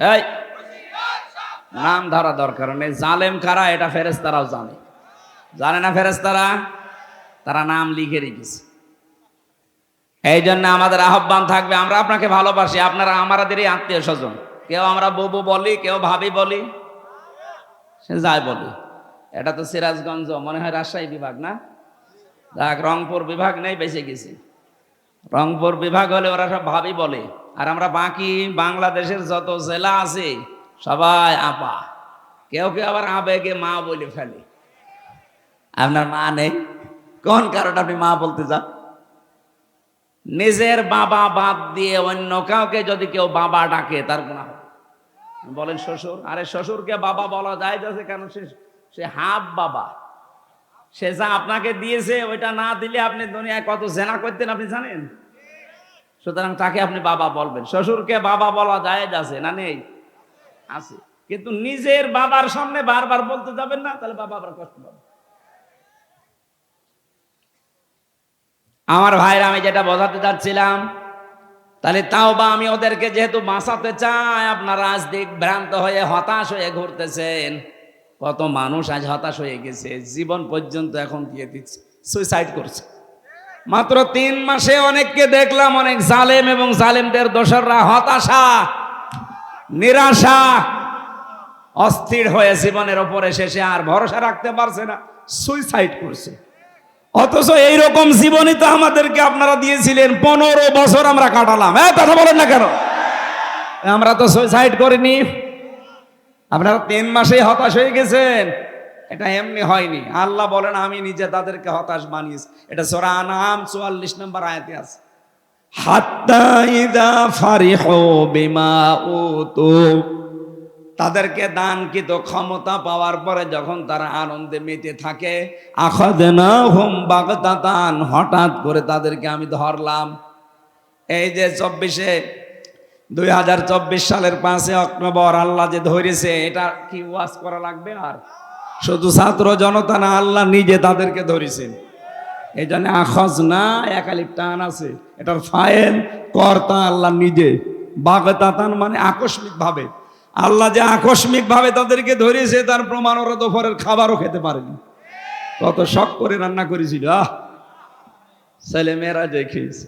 এই, নাম ধরা দরকার নেই। জালেম কারা, এটা ফেরেস্তারাও জানে। জানে না ফেরেস্তারা তারা নাম লিখে রেখেছে। এই জন্য আমাদের আহ্বান থাকবে, আমরা আপনাকে ভালোবাসি, আপনারা আমাদেরই আত্মীয় স্বজন কেউ আমরা ববু বলি, কেউ ভাবি বলি, সে যায় বলি। এটা তো সিরাজগঞ্জ, মনে হয় রাজশাহী বিভাগ না? দেখ রংপুর বিভাগ নেই, বেঁচে গেছি। রংপুর বিভাগ হলে ওরা সব ভাবি বলে। আর আমরা বাকি বাংলাদেশের যত জেলা আছে, সবাই আপা। কেউ কেউ আবার আবেগে মা বলে ফেলে। আপনার মা নেই? কোন কারণে আপনি মা বলতে চান? নিজের বাবা বাদ দিয়ে অন্য কাউকে যদি কেউ বাবা ডাকে, তার গুণা বলেন, শ্বশুর? আরে, শ্বশুরকে বাবা বলা যায় যাচ্ছে কেন? সে সে হাফ বাবা। সে যা আপনাকে দিয়েছে, ওইটা না দিলে আপনি দুনিয়ায় কত জেনা করতেন, আপনি জানেন? সুতরাং তাকে আপনি বাবা বলবেন। শ্বশুরকে বাবা বলা যায় আছে না নেই? আছে। কিন্তু নিজের বাবার সামনে বারবার বলতে যাবেন না, তাহলে বাবা আবার কষ্ট পাবে। আমার ভাইরা, আমি যেটা বোঝাতে চাচ্ছিলাম, তাহলে তাও বা আমি ওদেরকে যেহেতু বাঁচাতে চাই, আপনারা আজ দিক ভ্রান্ত হয়ে হতাশ হয়ে ঘুরতেছেন। কত মানুষ আজ হতাশ হয়ে গেছে, জীবন পর্যন্ত এখন দিয়ে দিচ্ছে সুইসাইড করছে। মাত্র তিন মাসে অনেককে দেখলাম, অনেক জালেম এবং জালেমদের দোসররা হতাশা, নিরাশা, অস্থির হয়ে জীবনের ওপরে শেষে আর ভরসা রাখতে পারছে না সুইসাইড করছে। অথচ এইরকম জীবনই তো আমাদেরকে আপনারা দিয়েছিলেন, পনেরো বছর আমরা কাটালাম। হ্যাঁ কথা বলেন না কেন? আমরা তো সুইসাইড করিনি। আপনারা তিন মাসেই হতাশ হয়ে গেছেন। এটা এমনি হয়নি। আল্লাহ বলেন, আমি নিজে তাদেরকে হতাশ বানিয়েছি। এটা সোরা নাম চুয়াল্লিশ নম্বর আয়াতে আছে। তাদেরকে দানকৃত ক্ষমতা পাওয়ার পরে যখন তারা আনন্দে মেতে থাকে হঠাৎ করে তাদেরকে আমি ধরলাম। এই যে চব্বিশে, দুই হাজার চব্বিশ সালের পাঁচে অক্টোবর আল্লাহ যে ধরেছে, এটা কি ওয়াজ করা লাগবে আর? শুধু ছাত্র জনতা না, আল্লাহ নিজে তাদেরকে ধরেছেন। এই জন্য আখজ না একালিপ টান আছে। এটার ফাইল কর্তা আল্লাহ নিজে। বাগদাতান মানে আকস্মিক ভাবে আল্লাহ যে আকস্মিক ভাবে তাদেরকে ধরেছে, তার প্রমাণ ওরা দুপুরের খাবারও খেতে পারেনি। কত শখ করে রান্না করেছিল, আহ! ছেলে মেয়েরা যে খেয়েছে।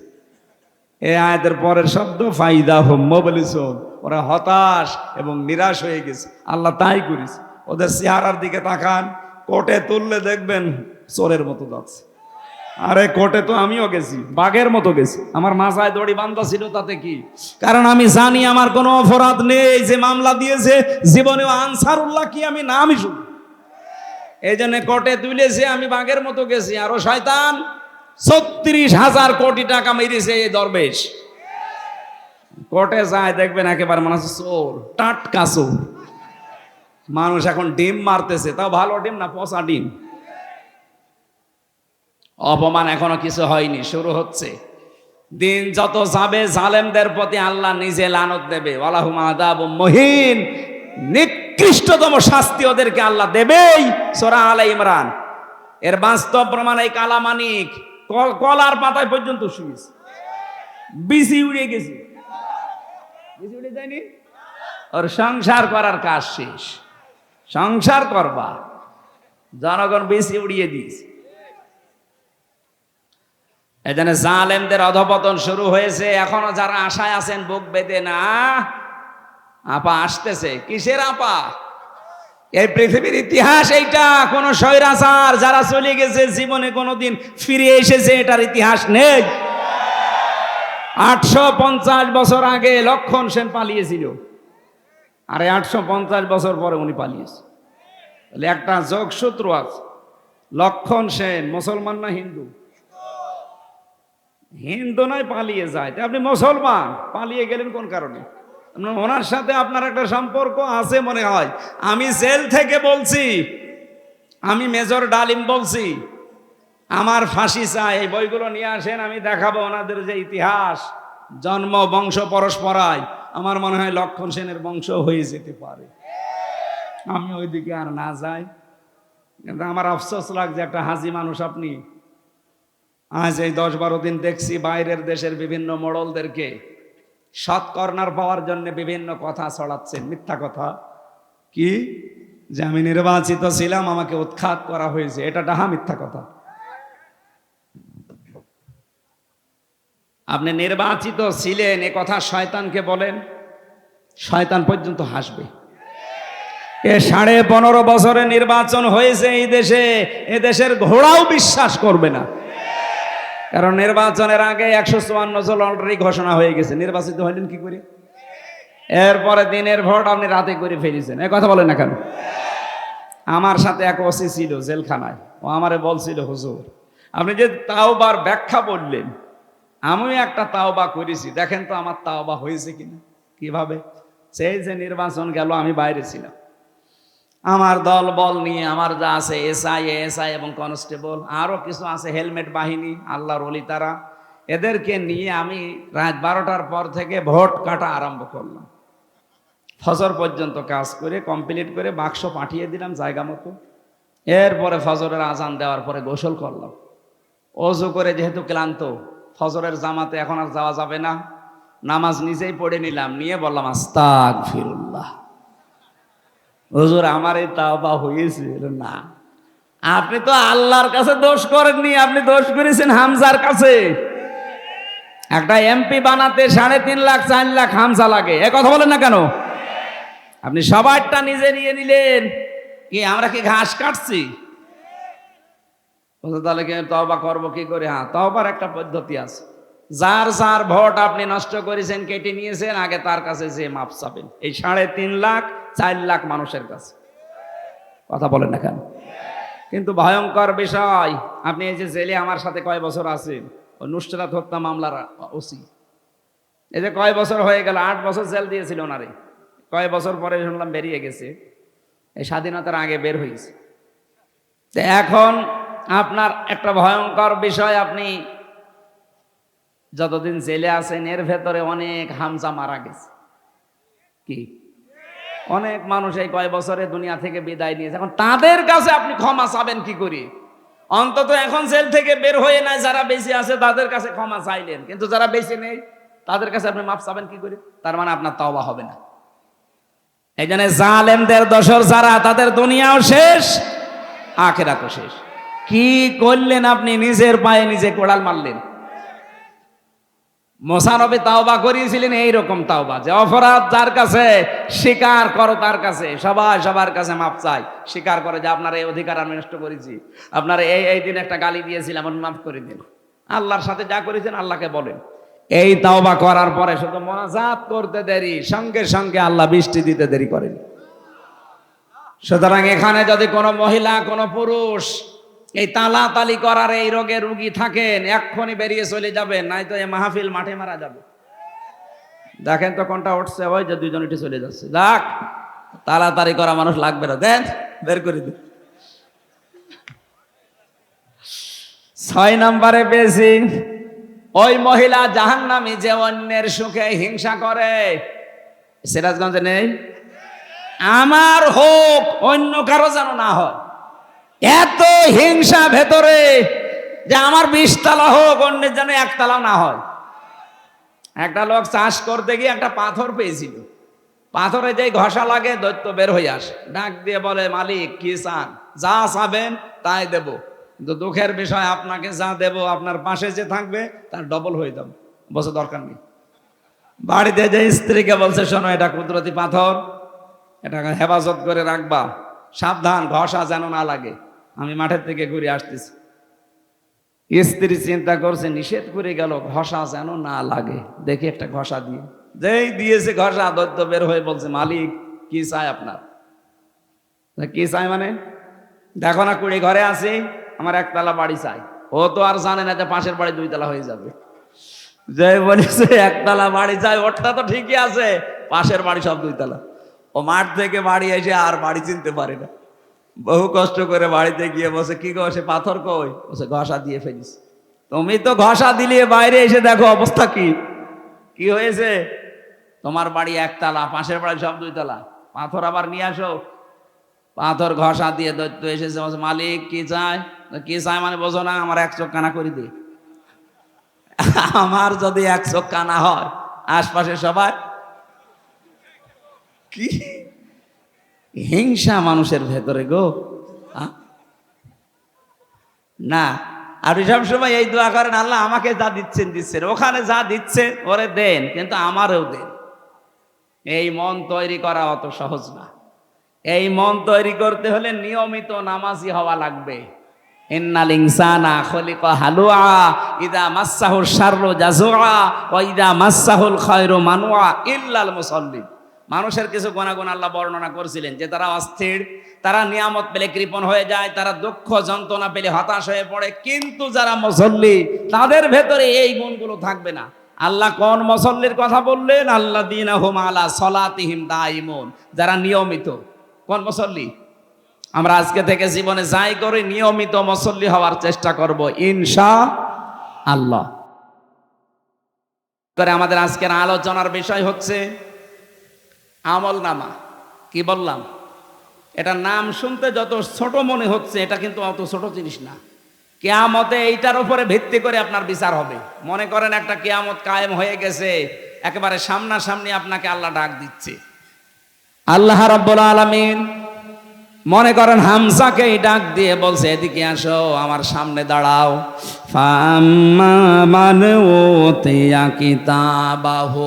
এই আয়াতের পরের শব্দ, ফাইদা হোম মোবালিসন ওরা হতাশ এবং নিরাশ হয়ে গেছে। আল্লাহ তাই করিস ওদের চেহারার দিকে তাকান কোটে তুললে দেখবেন চোরের মতো যাচ্ছে। আরে কোটে তো আমিও গেছি, বাঘের মতো গেছি। আমার মাথায় দড়ি বান্ধা ছিল তাতে কি? কারণ আমি জানি আমার কোনো অপরাধ নেই, যে মামলা দিয়েছে জীবনে আনসারুল্লাহ কি আমি নামই শুনি। এই জন্য কোটে তুলেছে, আমি বাঘের মতো গেছি। আরও শয়তান, ছত্রিশ হাজার কোটি টাকা মেরেছে এই দরবেশ। কোর্টে যায়, দেখবেন একেবারে মনে হচ্ছে চোর, টাটকা চোর। মানুষ এখন ডিম মারতেছে, তাও ভালো ডিম না পচা ডিম? অপমান এখনও কিছু হয়নি, শুরু হচ্ছে। দিন যত যাবে, জালেমদের প্রতি আল্লাহ নিজে লানত দেবে। মহিন। নিকৃষ্টতম শাস্তি ওদেরকে আল্লাহ দেবেই, সোরা আলা ইমরান। এর বাস্তব প্রমাণ এই কালামানিক কল- কলার পাতায় পর্যন্ত শুয়েছে। বিসি উড়ে গেছে। বিসি উড়ে যায়নি? ওর সংসার করার কাজ শেষ। সংসার করবা। জনগণ বেশি উড়িয়ে দিয়েছে। এখানে জালেমদের অধপতন শুরু হয়েছে। এখনও যারা আশায় আছেন বুক বেঁধে, না, আপা আসতেছে। কিসের আপা? এই পৃথিবীর ইতিহাস এইটা, কোন স্বৈরাচার যারা চলে গেছে, জীবনে কোনোদিন ফিরে এসেছে, এটার ইতিহাস নেই। আটশো পঞ্চাশ বছর আগে লক্ষণ সেন পালিয়েছিল। আর আটশো পঞ্চাশ বছর পরে উনি পালিয়েছে। তাহলে একটা যোগসূত্র আছে। লক্ষণ সেন, মুসলমান না হিন্দু? হিন্দু নয়, পালিয়ে যায়। আপনি মুসলমান? পালিয়ে গেলেন কোন কারণে? ওনার সাথে আপনার একটা সম্পর্ক আছে মনে হয়। আমি জেল থেকে বলছি, আমি মেজর ডালিম বলছি, আমার ফাঁসি চাই, এই বইগুলো নিয়ে আসেন, আমি দেখাবো ওনাদের যে ইতিহাস। জন্ম বংশ পরস্পরায় আমার মনে হয় লক্ষণ সেনের বংশ হয়ে যেতে পারে। আমি ওইদিকে আর না যাই। কিন্তু আমার আফসোস লাগছে, একটা হাজি মানুষ আপনি। আজ এই দশ বারো দিন দেখছি বাইরের দেশের বিভিন্ন মোড়লদেরকে সৎ কর্নার পাওয়ার জন্য বিভিন্ন কথা ছড়াচ্ছেন। মিথ্যা কথা। কি? যে আমি নির্বাচিত ছিলাম, আমাকে উৎখাত করা হয়েছে। এটা ডাহা মিথ্যা কথা। আপনি নির্বাচিত ছিলেন, এ কথা শয়তানকে বলেন, শয়তান পর্যন্ত হাসবে। এ সাড়ে পনেরো বছরে নির্বাচন হয়েছে এই দেশে, এ দেশের ঘোড়াও বিশ্বাস করবে না। কারণ নির্বাচনের আগে একশো চুয়ান্ন জন অলরেডি ঘোষণা হয়ে গেছে। নির্বাচিত হলেন কি করে? এরপরে দিনের ভোট আপনি রাতে করে ফেলেছেন। এ কথা বলেন না কেন? আমার সাথে এক ওসি ছিল জেলখানায়। ও আমারে বলছিল, হুজুর, আপনি যে তাওবার ব্যাখ্যা বললেন আমিও একটা তাওবা করেছি। দেখেন তো আমার তাওবা হয়েছে কিনা? কীভাবে? সেই যে নির্বাচন গেল, আমি বাইরে ছিলাম। আমার দল, বল নিয়ে আমার যা আছে, এসআই এসআই এবং কনস্টেবল আরও কিছু আছে, হেলমেট বাহিনী, আল্লাহর অলি তারা। এদেরকে নিয়ে আমি রাত বারোটার পর থেকে ভোট কাটা আরম্ভ করলাম। ফজর পর্যন্ত কাজ করে কমপ্লিট করে বাক্স পাঠিয়ে দিলাম জায়গা মতো। এরপরে ফজরের আজান দেওয়ার পরে গোসল করলাম। অজু করে যেহেতু ক্লান্ত ফজরের জামাতে এখন আর যাওয়া যাবে না। নামাজ নিজেই পড়ে নিলাম, নিয়ে বললাম আস্তাক ফিরুল্লাহ হুজুর, আমার এই তাওবা হয়েছে। না। আপনি তো আল্লাহর কাছে দোষ করেননি, আপনি দোষ করেছেন হামজার কাছে। একটা এমপি বানাতে সাড়ে তিন লাখ, চার লাখ হামজা লাগে। এ কথা বলেন না কেন? আপনি সবারটা নিজে নিয়ে নিলেন। কি, আমরা কি ঘাস কাটছি? তাহলে কি তবা করব কি করে? হ্যাঁ তবার একটা পদ্ধতি আছে। যার যার ভোট আপনি নষ্ট করেছেন, কেটে নিয়েছেন, আগে তার কাছে যে মাপ চাবেন। এই সাড়ে তিন লাখ, চার লাখ মানুষের কাছে। কথা বলেন না কেন? কিন্তু ভয়ঙ্কর বিষয়। আপনি এই যে জেলে আমার সাথে কয় বছর আছেন? ও নুসরাত হত্যা মামলার ওসি। এই যে কয় বছর হয়ে গেল, আট বছর জেল দিয়েছিল ওনারে। কয় বছর পরে শুনলাম বেরিয়ে গেছে। এই স্বাধীনতার আগে বের হয়েছে। এখন আপনার একটা ভয়ঙ্কর বিষয়, আপনি যতদিন জেলে আছেন, এর ভেতরে অনেক হামজা মারা গেছে। কি? অনেক মানুষ এই কয় বছরে দুনিয়া থেকে বিদায় নিয়েছে। এখন তাদের কাছে আপনি ক্ষমা চাবেন কি করে? অন্তত এখন জেল থেকে বের হয়ে নাই, যারা বেঁচে আছে তাদের কাছে ক্ষমা চাইলেন। কিন্তু যারা বেঁচে নেই, তাদের কাছে আপনি মাপ চাবেন কি করে? তার মানে আপনার তাওবা হবে না। এই জন্য জালেমদের দশর যারা, তাদের দুনিয়াও শেষ আখেরা তো শেষ। কি করলেন আপনি? নিজের পায়ে নিজে কোড়াল মারলেন। মোসানবী তাওবা করিয়েছিলেন, এইরকম তাওবা। যে অপরাধ যার কাছে, স্বীকার করো তার কাছে। সবাই সবার কাছে মাপ চাই স্বীকার করে যে আপনার এই অধিকার আমি নষ্ট করেছি। আপনার এই এই দিন একটা গালি দিয়েছিলাম আমি মাফ করে দিন। আল্লাহর সাথে যা করেছেন আল্লাহকে বলেন। এই তাওবা করার পরে শুধু মনাজাত করতে দেরি, সঙ্গে সঙ্গে আল্লাহ বৃষ্টি দিতে দেরি করেন। সুতরাং এখানে যদি কোনো মহিলা, কোনো পুরুষ এই তালাতালি করার এই রোগে রুগী থাকেন, এক্ষুনি বেরিয়ে চলে যাবেন নাই তো এই মাহফিল মাঠে মারা যাবে। দেখেন তো কোনটা উঠছে, ওই যে দুইজন উঠে চলে যাচ্ছে। দেখ তাড়াতাড়ি করা মানুষ লাগবে না, দেন, বের করে দিন। ছয় নম্বরে পেয়েছি, ওই মহিলা জাহান্নামী যে অন্যের সুখে হিংসা করে। সিরাজগঞ্জে নেই? আমার হোক, অন্য কারও যেন না হয়। এত হিংসা ভেতরে যে আমার বিশতলা হোক, অন্যের যেন একতলাও না হয়। একটা লোক চাষ করতে গিয়ে একটা পাথর পেয়েছিল। পাথরে যেই ঘষা লাগে, দৈত্য বের হয়ে আসে। ডাক দিয়ে বলে, মালিক, কি চান? যা চাবেন তাই দেব। কিন্তু দুঃখের বিষয়, আপনাকে যা দেব, আপনার পাশে যে থাকবে, তার ডবল হয়ে যাবে। বসে দরকার নেই। বাড়িতে যে স্ত্রীকে বলছে, শোনো, এটা কুদরতি পাথর এটা হেফাজত করে রাখবা। সাবধান, ঘষা যেন না লাগে। আমি মাঠের থেকে ঘুরে আসতেছি। স্ত্রী চিন্তা করছে, নিষেধ করে গেল, ঘষা যেন না লাগে। দেখি একটা ঘষা দিয়ে। যেই দিয়েছে ঘষা দৈত্য বের হয়ে বলছে, মালিক, কি চাই আপনার? কি চাই মানে? দেখো না, কুড়ি ঘরে আছি, আমার একতলা বাড়ি চাই। ও তো আর জানে না যে পাশের বাড়ি দুইতলা হয়ে যাবে। যে বলেছে, একতলা বাড়ি চাই ওটা তো ঠিকই আছে, পাশের বাড়ি সব দুইতলা। ও মাঠ থেকে বাড়ি এসে আর বাড়ি চিনতে পারে না। বহু কষ্ট করে বাড়িতে গিয়ে বসে, কি গো, সে পাথর কই? বসে ঘষা দিয়ে ফেলিস। তুমি তো ঘষা দিলে বাইরে এসে দেখো অবস্থা কি। কি হয়েছে? তোমার বাড়ি একতলা, পাশের বাড়ি সব দুইতলা। পাথর আবার নিয়ে আসো। পাথর ঘষা দিয়ে দৈত্য এসেছে। বলছে, মালিক, কি চায়? কি চায় মানে বোঝো না, আমার এক চোখ কানা করে দে। আমার যদি এক চোখ কানা হয় আশপাশে সবাই কি? হিংসা মানুষের ভেতরে গো। না, আর সব সময় এই দোয়া করেন, আল্লাহ আমাকে যা দিচ্ছেন দিচ্ছেন। ওখানে যা দিচ্ছে, ওরে দেন, কিন্তু আমারও দেন। এই মন তৈরি করা অত সহজ না। এই মন তৈরি করতে হলে নিয়মিত নামাজি হওয়া লাগবে। মানুয়া, ইল্লাল মুসাল্লিন মানুষের কিছু গুণাগুণ আল্লাহ বর্ণনা করছিলেন যে তারা অস্থির, তারা নিয়ামত পেলে কৃপণ হয়ে যায়, তারা দুঃখ যন্ত্রণা পেলে হতাশ হয়ে পড়ে। কিন্তু যারা মুসল্লি, তাদের ভেতরে এই গুণগুলো থাকবে না। আল্লাহ কোন মুসল্লির কথা বললেন? আল্লাহ দিন হুম আলা সলাতিহিম দাইমুন। যারা নিয়মিত, কোন মুসল্লি? আমরা আজকে থেকে জীবনে যাই করে নিয়মিত মুসল্লি হওয়ার চেষ্টা করব ইনশা আল্লাহ করে আমাদের আজকের আলোচনার বিষয় হচ্ছে আমল নামা কি বললাম? এটা নাম শুনতে যত ছোট মনে হচ্ছে, এটা কিন্তু অত ছোট জিনিস না। কেয়ামতে এইটার উপরে ভিত্তি করে আপনার বিচার হবে। মনে করেন একটা কেয়ামত কায়েম হয়ে গেছে, একেবারে সামনাসামনি আপনাকে আল্লাহ ডাক দিচ্ছে। আল্লাহ রাব্বুল আলামিন মনে করেন হামসাকে ডাক দিয়ে বলছে, এদিকে আসো, আমার সামনে দাঁড়াও। ফাম্মা মান ওতিয়া কিতাবাহু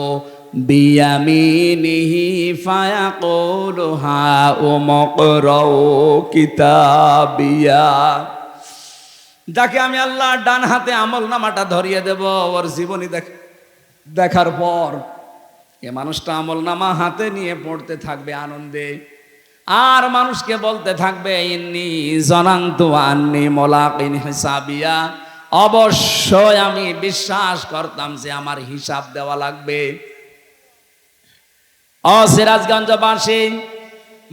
বিয়ামিনিহি ফায়াকুলু হা উমকরাউ কিতাবিয়া যাকে আমি আল্লাহ ডান হাতে আমল নামাটা ধরিয়ে দেব, ওর জীবনী দেখ, দেখার পর এ মানুষটা আমল নামা হাতে নিয়ে পড়তে থাকবে আনন্দে। আর মানুষকে বলতে থাকবে, ইন্নি জনান্ত আন্নি মোলাকিন হিসাবিয়া। অবশ্যই আমি বিশ্বাস করতাম যে আমার হিসাব দেওয়া লাগবে। অ সিরাজগঞ্জবাসী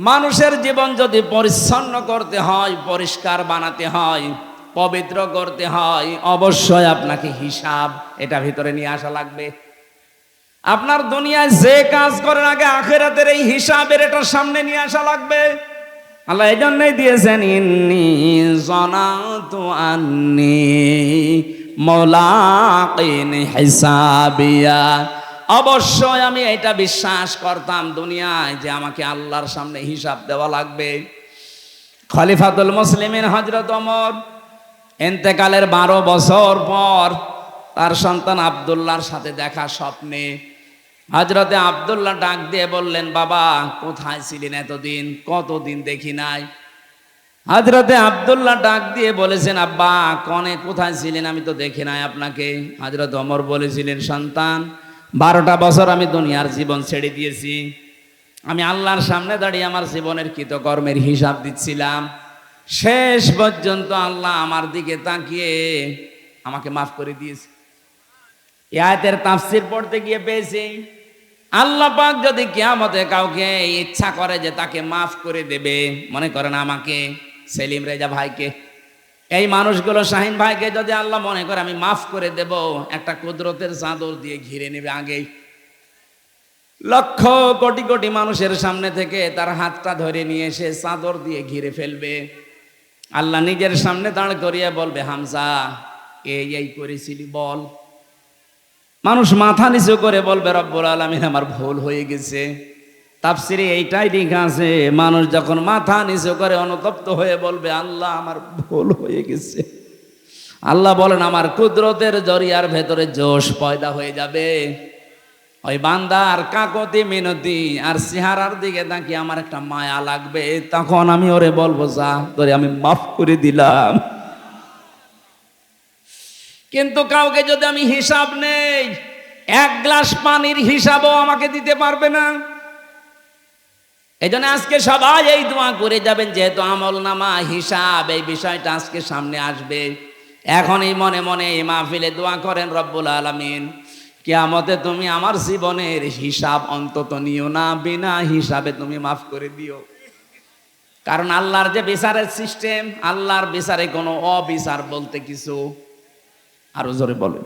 মানুষের জীবন যদি পরিচ্ছন্ন করতে হয়, পরিষ্কার বানাতে হয়, পবিত্র করতে হয়, অবশ্যই আপনাকে হিসাব এটা ভিতরে নিয়ে আসা লাগবে। আপনার দুনিয়ায় যে কাজ করেন আগে আখেরাতের এই হিসাবের এটা সামনে নিয়ে আসা লাগবে। আল্লাহ এই জন্যই দিয়েছেন, ইন্নি জনাতু আন্নি মোলাকিন হিসাবিয়া। অবশ্যই আমি এটা বিশ্বাস করতাম দুনিয়ায় যে আমাকে আল্লাহর সামনে হিসাব দেওয়া লাগবে। খলিফাতুল মুসলিমিন হজরত অমর এন্তেকালের বারো বছর পর তার সন্তান আবদুল্লাহর সাথে দেখা স্বপ্নে। হজরতে আবদুল্লাহ ডাক দিয়ে বললেন, বাবা, কোথায় ছিলেন এতদিন? কতদিন দেখি নাই? হজরতে আবদুল্লাহ ডাক দিয়ে বলেছেন, আব্বা, কনে কোথায় ছিলেন? আমি তো দেখি নাই আপনাকে। হজরত অমর বলেছিলেন, সন্তান বারোটা বছর আমি দুনিয়ার জীবন ছেড়ে দিয়েছি। আমি আল্লাহর সামনে দাঁড়িয়ে আমার জীবনের কৃতকর্মের হিসাব দিচ্ছিলাম। শেষ পর্যন্ত আল্লাহ আমার দিকে তাকিয়ে আমাকে মাফ করে দিয়েছে। এ আয়াতের তাফসির পড়তে গিয়ে পেয়েছি। আল্লাহ পাক যদি কিয়ামতে কাউকে ইচ্ছা করে যে তাকে মাফ করে দেবে, মনে করেন আমাকে, সেলিম রেজা ভাইকে এই মানুষগুলো শাহিন ভাইকে যদি আল্লাহ মনে করে, আমি মাফ করে দেব, একটা কুদরতের চাদর দিয়ে ঘিরে নেবে আগেই। লক্ষ কোটি কোটি মানুষের সামনে থেকে তার হাতটা ধরে নিয়ে এসে চাদর দিয়ে ঘিরে ফেলবে। আল্লাহ নিজের সামনে দাঁড় করিয়ে বলবে, হামজা, এই এই করেছিলি, বল। মানুষ মাথা নিচু করে বলবে, রব্বুল আলমিন, আমার ভুল হয়ে গেছে। তাফসিরে এইটাই লেখা আছে, মানুষ যখন মাথা নিচু করে অনুতপ্ত হয়ে বলবে, আল্লাহ আমার ভুল হয়ে গেছে। আল্লাহ বলেন, আমার কুদরতের জরিয়ার ভেতরে জোশ পয়দা হয়ে যাবে। ওই বান্দার কাকতি মিনতি আর চেহারার দিকে তাকিয়ে আমার একটা মায়া লাগবে। তখন আমি ওরে বলব, যা, তোরে আমি মাফ করে দিলাম। কিন্তু কাউকে যদি আমি হিসাব নেই, এক গ্লাস পানির হিসাবও আমাকে দিতে পারবে না। এই জন্য আজকে সবাই এই দোয়া করে যাবেন, যেহেতু আমল নামা হিসাব, এই বিষয়টা আজকে সামনে আসবে। এখনই মনে মনে এই মাহফিলে দোয়া করেন রব্বুল আলমিন। কেয়ামতে তুমি আমার জীবনের হিসাব অন্তত নিও না, বিনা হিসাবে তুমি মাফ করে দিও। কারণ আল্লাহর যে বিচারের সিস্টেম, আল্লাহর বিচারে কোনো অবিচার বলতে কিছু আরও জোরে বলেন।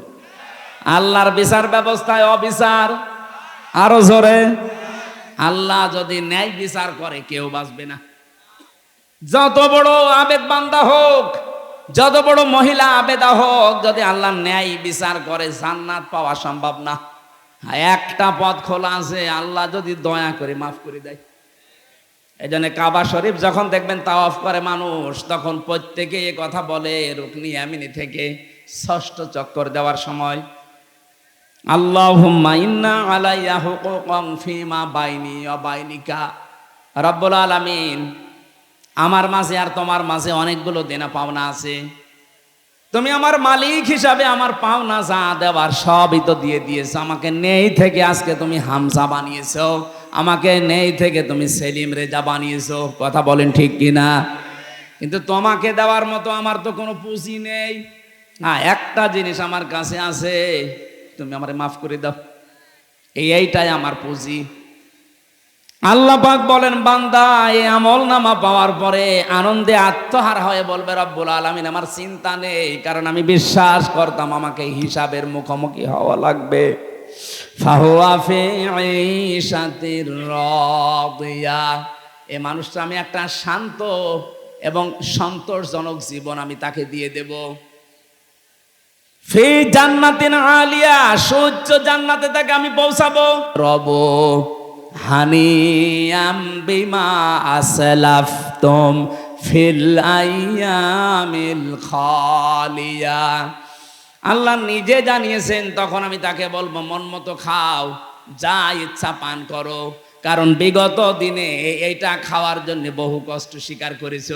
আল্লাহর বিচার ব্যবস্থায় অবিচার আরও জোরে আল্লাহ যদি ন্যায় বিচার করে, কেউ বাঁচবে না। যত বড় আবেদ বান্দা হোক, যত বড় মহিলা আবেদা হোক, যদি আল্লাহ ন্যায় বিচার করে, জান্নাত পাওয়া সম্ভব না। একটা পথ খোলা আছে, আল্লাহ যদি দয়া করে মাফ করে দেয়। এই জন্য কাবা শরীফ যখন দেখবেন তাওয়াফ করে মানুষ, তখন প্রত্যেকে এ কথা বলে রুকনি আমিনি থেকে ষষ্ঠ চক্কর দেওয়ার সময় আল্লাহুম্মা ইন্না আলাইয়া হুকুকং ফিমা বাইনি ওয়া বাইনিকা। রব্বুল আলামিন, আমার মাঝে আর তোমার মাঝে অনেকগুলো দেনা পাওনা আছে। তুমি আমার মালিক হিসাবে আমার পাওনা যা দেওয়ার সবই তো দিয়ে দিয়েছ। আমাকে নেই থেকে আজকে তুমি হামজা বানিয়েছো। আমাকে নেই থেকে তুমি সেলিম রেজা বানিয়েছো। কথা বলেন ঠিক কিনা? কিন্তু তোমাকে দেওয়ার মতো আমার তো কোনো পুঁজি নেই। হ্যাঁ একটা জিনিস আমার কাছে আছে। তুমি আমারে মাফ করে দাও। এই এইটাই আমার পুঁজি। আল্লাহ পাক বলেন, বান্দা, এই আমল নামা পাওয়ার পরে আনন্দে আত্মহার হয়ে বলবে, রব্বুল আলামিন, আমার চিন্তা নেই, কারণ আমি বিশ্বাস করতাম আমাকে হিসাবের মুখোমুখি হওয়া লাগবে। এই মানুষটা, আমি একটা শান্ত এবং সন্তোষজনক জীবন আমি তাকে দিয়ে দেব। ফি জান্নাতিন আলিয়া সূর্য জান্নাতে তাকে আমি পৌঁছাবো। রব হানিয়াম বিমা আসলাফতুম ফিল খালিয়া। আল্লাহ নিজে জানিয়েছেন, তখন আমি তাকে বলব, মন মতো খাও, যা ইচ্ছা পান করো। কারণ বিগত দিনে এইটা খাওয়ার জন্য বহু কষ্ট স্বীকার করেছ।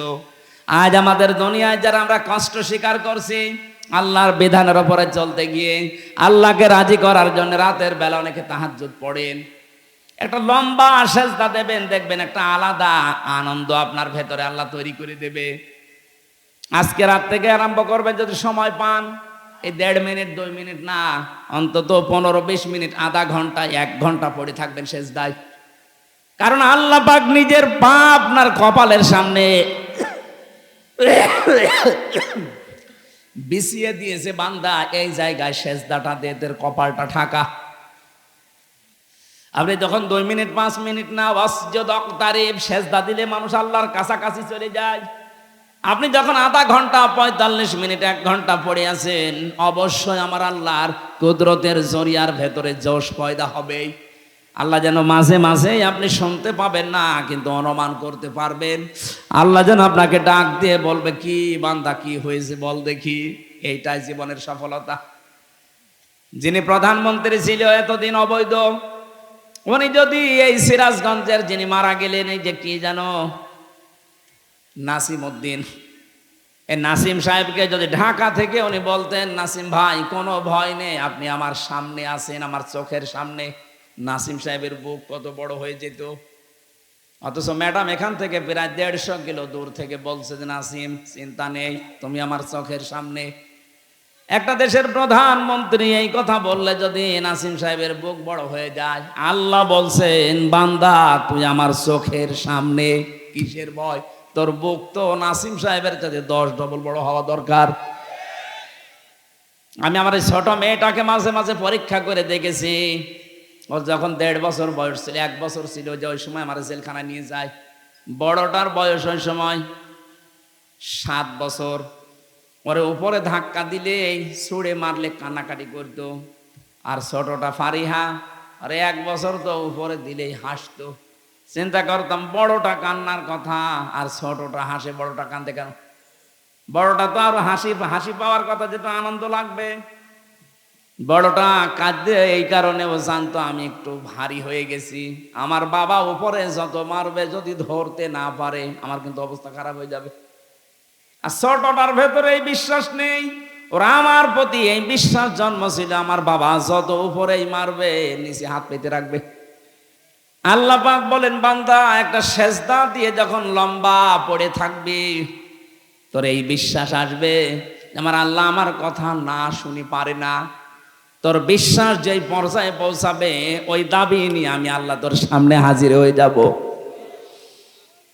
আজ আমাদের দুনিয়ায় যারা আমরা কষ্ট স্বীকার করছি আল্লাহর বিধানের ওপরে চলতে গিয়ে আল্লাহকে রাজি করার জন্য রাতের বেলা অনেকে তাহাজ্জুদ পড়েন। একটা লম্বা সেজদা দেবেন, দেখবেন একটা আলাদা আনন্দ আপনার ভেতরে আল্লাহ তৈরি করে দেবে। আজকে রাত থেকে আরম্ভ করবেন যদি সময় পান, এই দেড় মিনিট, দুই মিনিট না, অন্তত পনেরো বিশ মিনিট, আধা ঘণ্টা, এক ঘণ্টা পড়ে থাকবেন শেষ দায় কারণ আল্লাহ পাক নিজের পা আপনার কপালের সামনে বিছিয়ে দিয়েছে, বান্দা, এই জায়গায় শেষদাটা দিয়ে এদের কপালটা ঠাকা। আপনি যখন দুই মিনিট, পাঁচ মিনিট না অসজদ তারিফ সেজদা দিলে মানুষ আল্লাহর কাছাকাছি চলে যায়। আপনি যখন আধা ঘণ্টা, পঁয়তাল্লিশ মিনিট, এক ঘণ্টা পড়ে আছেন, অবশ্যই আমার আল্লাহর কুদরতের জরিয়ার ভেতরে জোশ পয়দা হবেই। আল্লাহ যেন মাঝে মাঝে আপনি শুনতে পাবেন না, কিন্তু অনুমান করতে পারবেন। আল্লাহ যেন আপনাকে ডাক দিয়ে বলবে, কি বান্দা, কি হয়েছে বল দেখি। এইটাই জীবনের সফলতা। যিনি প্রধানমন্ত্রী ছিল, এতদিন অবৈধ। উনি যদি এই সিরাজগঞ্জের যিনি মারা গেলেন, এই যে কি জানো নাসিম উদ্দিন। এই নাসিম সাহেবকে যদি ঢাকা থেকে উনি বলতেন, নাসিম ভাই, কোনো ভয় নেই, আপনি আমার সামনে আছেন, আমার চোখের সামনে। নাসিম সাহেবের বুক কত বড় হয়ে যেত। অথচ ম্যাডাম এখান থেকে প্রায় দেড়শো কিলো দূর থেকে বলছে যে, নাসিম, চিন্তা নেই, তুমি আমার চোখের সামনে। একটা দেশের প্রধানমন্ত্রী এই কথা বললে যদি নাসিম সাহেবের বুক বড় হয়ে যায়, আল্লাহ বলছেন, বান্দা, তুই আমার চোখের সামনে, কিসের ভয়? তোর বুক তো নাসিম সাহেবের কাছে দশ ডবল বড় হওয়া দরকার। আমি আমার এই ছোট মেয়েটাকে মাঝে মাঝে পরীক্ষা করে দেখেছি ওর যখন দেড় বছর বয়স ছিল, এক বছর ছিল যে ওই সময় আমার জেলখানায় নিয়ে যায়। বড়টার বয়স ওই সময় সাত বছর। ওরে উপরে ধাক্কা দিলে ছুঁড়ে মারলে কান্নাকাটি করতো। আর ছোটটা ফারিহা, আরে এক বছর তো উপরে দিলেই হাসতো। চিন্তা করতাম, বড়টা কান্নার কথা, আর ছোটটা হাসে, বড়টা কান্দে কেন? বড়টা তো আর হাসি হাসি পাওয়ার কথা যেটা আনন্দ লাগবে। বড়টা কাঁদতে এই কারণে ও জানতো আমি একটু ভারী হয়ে গেছি। আমার বাবা উপরে যত মারবে, যদি ধরতে না পারে, আমার কিন্তু অবস্থা খারাপ হয়ে যাবে। আর ছোটটার ভেতরে এই বিশ্বাস নেই। ওরা আমার প্রতি এই বিশ্বাস জন্ম ছিল আমার বাবা যত উপরেই মারবে, নিচে হাত পেতে রাখবে। আল্লাহ পাক বলেন, বান্দা, একটা সেজদা দিয়ে যখন লম্বা পড়ে থাকবি, তোর এই বিশ্বাস আসবে। আমার আল্লাহ আমার কথা না শুনি পারে না। তোর বিশ্বাস যেই পর্যায়ে পৌঁছাবে, ওই দাবি নিয়ে আমি আল্লাহ তোর সামনে হাজির হয়ে যাব।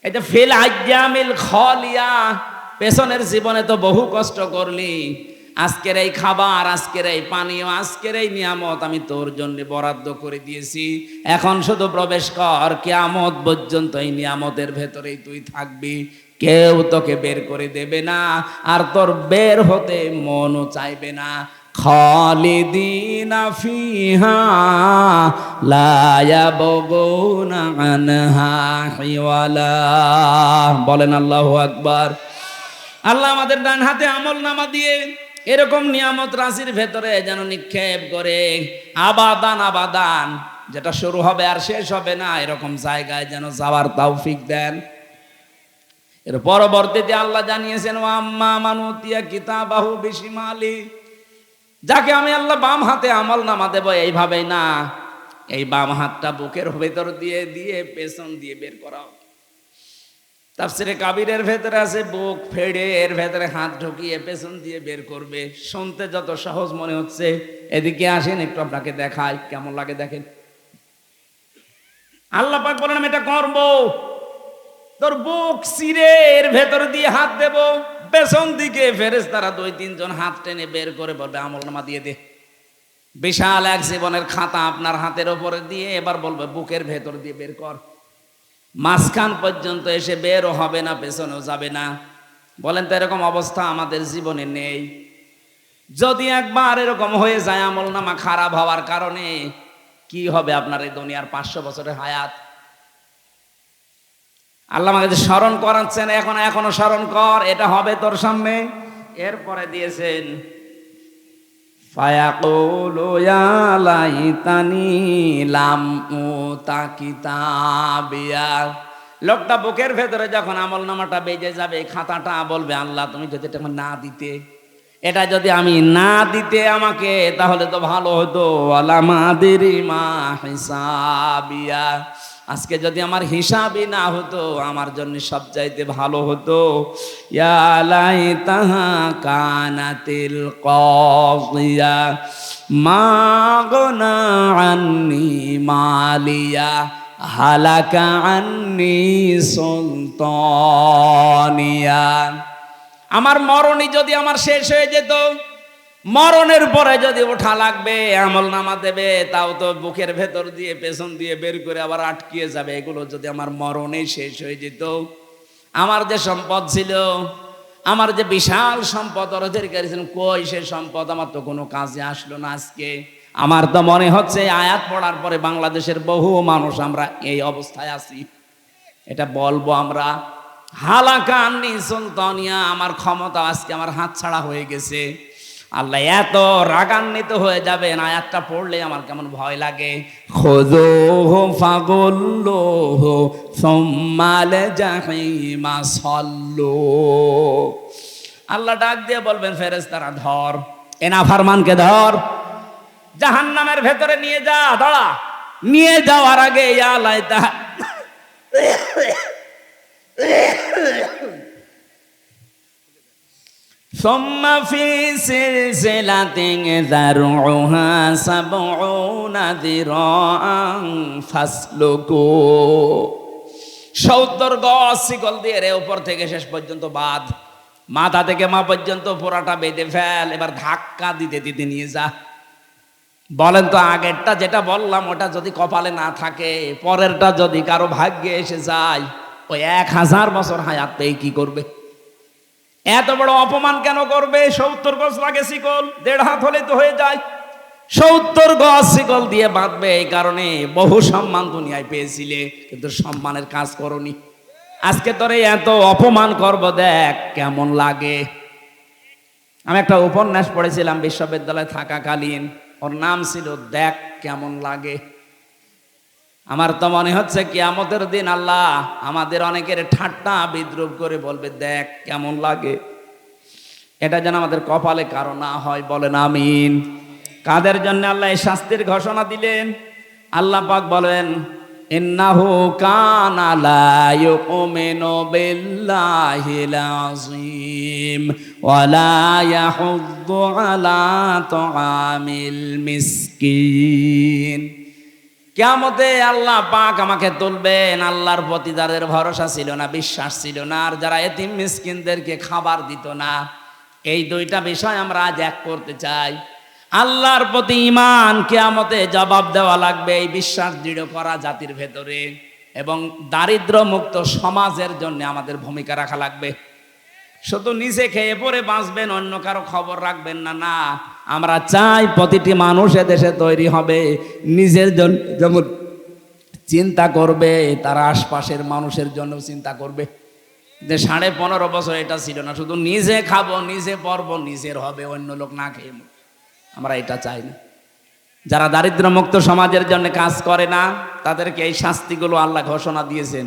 এটা ফেল আজ্ঞামিল খলিয়া, পেছনের জীবনে তো বহু কষ্ট করলি। আজকের এই খাবার, আজকের এই পানীয়, আজকের এই নিয়ামত আমি তোর জন্য বরাদ্দ করে দিয়েছি। এখন শুধু প্রবেশ কর, কেয়ামত পর্যন্ত এই নিয়ামতের ভেতরেই তুই থাকবি। কেউ তোকে বের করে দেবে না, আর তোর বের হতে মনও চাইবে না। খালিদিন ফিহা লা ইয়াবগুনা আনহা হিওয়ালা। বলেন আল্লাহু আকবার। আল্লাহ আমাদের ডান হাতে আমল নামা দিয়ে এরকম নিয়ামত রাশির ভেতরে যেন নিক্ষেপ করে। আবাদান আবাদান, যেটা শুরু হবে আর শেষ হবে না, এরকম জায়গায় যেন যাওয়ার তৌফিক দেন। এর পরবর্তীতে আল্লাহ জানিয়েছেন আম্মা মানুতিয়া কিতাবাহু বিশিমালি। যাকে আমি আল্লাহ বাম হাতে আমল নামা দেব এইভাবেই না। এই বাম হাতটা বুকের ভেতর দিয়ে দিয়ে পেছন দিয়ে বের করা হবে। তাফসিরে কাবিরের ভেতরে আছে, বুক ফেড়ে এর ভেতরে হাত ঢুকিয়ে পেছন দিয়ে বের করবে। শুনতে যত সহজ মনে হচ্ছে। এদিকে আসেন, একটু আপনাকে দেখাই, কেমন লাগে দেখেন। আল্লাহ পাক বলেন, আমি এটা করব। তোর বুক সিরে এর ভেতর দিয়ে হাত দেব। পেছন দিকে ফেরেস তারা দুই, তিনজন হাত টেনে বের করে বলবে, আমল নামা দিয়ে দে। বিশাল এক জীবনের খাতা আপনার হাতের ওপরে দিয়ে এবার বলবে, বুকের ভেতর দিয়ে বের কর। মাঝখান পর্যন্ত এসে বেরও হবে না, পেছনেও যাবে না। বলেন তো এরকম অবস্থা আমাদের জীবনে নেই। যদি একবার এরকম হয়ে যায় আমল নামা খারাপ হওয়ার কারণে, কি হবে আপনার এই দুনিয়ার পাঁচশো বছরের হায়াত? আল্লাহ আমাকে স্মরণ করাচ্ছেন, এখন, এখনও স্মরণ কর, এটা হবে তোর সামনে। এরপরে দিয়েছেন লোকটা বুকের ভেতরে যখন আমল নামাটা বেজে যাবে, খাতাটা বলবে, আল্লাহ, তুমি যদি এটা না দিতে এটা যদি আমি না দিতে আমাকে, তাহলে তো ভালো হতো। হিসাবিয়া। আজকে যদি আমার হিসাবই না হতো, আমার জন্য সব চাইতে ভালো হতো। ইয়ালাই তাহা কানাতিল কিয়া মা গনা আন্নি মালিয়া। হালাকা আন্নি সুলতানিয়া। আমার মরণই যদি আমার শেষ হয়ে যেত, মরণের পরে যদি ওঠা লাগবে, আমল নামা দেবে, তাও তো বুকের ভেতর দিয়ে, পেছন দিয়ে বের করে আবার আটকিয়ে যাবে। এগুলো যদি আমার মরণেই শেষ হয়ে যেত, আমার যে সম্পদ ছিল, আমার যে বিশাল সম্পদ ছিলেন কই সে সম্পদ? আমার তো কোনো কাজে আসলো না আজকে। আমার তো মনে হচ্ছে, আয়াত পড়ার পরে বাংলাদেশের বহু মানুষ আমরা এই অবস্থায় আছি। এটা বলব আমরা। হালাকা আন্নি সুলতানিয়া, আমার ক্ষমতা আজকে আমার হাত ছাড়া হয়ে গেছে। আল্লাহ এত রাগান্বিত হয়ে যাবে আয়াতটা পড়লে আমার কেমন ভয় লাগে। খোদো ফাগল্লো সোম্মাল জাহিমা সল্লো। আল্লাহ ডাক দিয়ে বলবেন ফেরেস তারা ধর। এনা ফারমানকে ধর। জাহান্নামের ভেতরে নিয়ে যা, দাঁড়া। নিয়ে যাওয়ার আগে আল্লাহ তা ثم في سلسلة ذرعها سبعون ذراعا فاسلكوا সত্তর গজ শিকল দিয়ে রে উপর থেকে শেষ পর্যন্ত বাদ মাথা থেকে মা পর্যন্ত পুরাটা বেঁধে ফেল এবার ধাক্কা দিতে দিতে নিয়ে যা বলেন তো আগেরটা যেটা বললাম ওটা যদি কপালে না থাকে পরেরটা যদি কারো ভাগ্যে এসে যায় ওই এক হাজার বছর হায়াত পেয়ে কি করবে? এত বড় অপমান কেন করবে? সত্তর গজ লাগে শিকল, দেড় হাত হলে তো হয়ে যায়। সত্তর গজ শিকল দিয়ে বাঁধবে, এই কারণে বহু সম্মান দুনিয়ায় পেয়েছিলে, কিন্তু সম্মানের কাজ করনি। আজকে তোরে এত অপমান করব, দেখ কেমন লাগে। আমি একটা উপন্যাস পড়েছিলাম, বিশ্ববিদ্যালয়ে থাকাকালীন। ওর নাম ছিল দেখ কেমন লাগে। আমার তো মনে হচ্ছে কিয়ামতের দিন আল্লাহ আমাদের অনেকের ঠাট্টা বিদ্রুপ করে বলবে, দেখ কেমন লাগে। এটা যেন আমাদের কপালে কারও না হয়, বলেন আমিন। কাদের জন্য আল্লাহ এই শাস্তির ঘোষণা দিলেন? আল্লাহ পাক বলেন, ইন্নাহু কানা লা ইউমিনু বিল্লাহিল আযীম ওয়া লা ইয়াহুদ্দু আলা তুআমিল মিসকিন। কেমতে আল্লাহ পাক আমাকে তুলবেন। আল্লাহর প্রতি যাদের ভরসা ছিল না, বিশ্বাস ছিল না, আর যারা এতিম মিসকিনদেরকে খাবার দিত না, এই দুইটা বিষয় আমরা আজ এক করতে চাই। আল্লাহর প্রতি ইমান কেয়ামতে জবাব দেওয়া লাগবে এই বিশ্বাস দৃঢ় করা জাতির ভেতরে এবং দারিদ্র মুক্ত সমাজের জন্য আমাদের ভূমিকা রাখা লাগবে। শুধু নিজে খেয়ে পরে বাঁচবেন, অন্য কারও খবর রাখবেন না না। আমরা চাই প্রতিটি মানুষ দেশে তৈরি হবে। নিজের জন্য যেমন চিন্তা করবে, তার আশপাশের মানুষের জন্য চিন্তা করবে। যে সাড়ে পনেরো বছর এটা ছিল না, শুধু নিজে খাব, নিজে পরবো, নিজের হবে, অন্য লোক না খেয়ে আমরা এটা চাই না। যারা দারিদ্র মুক্ত সমাজের জন্য কাজ করে না, তাদেরকে এই শাস্তিগুলো আল্লাহ ঘোষণা দিয়েছেন।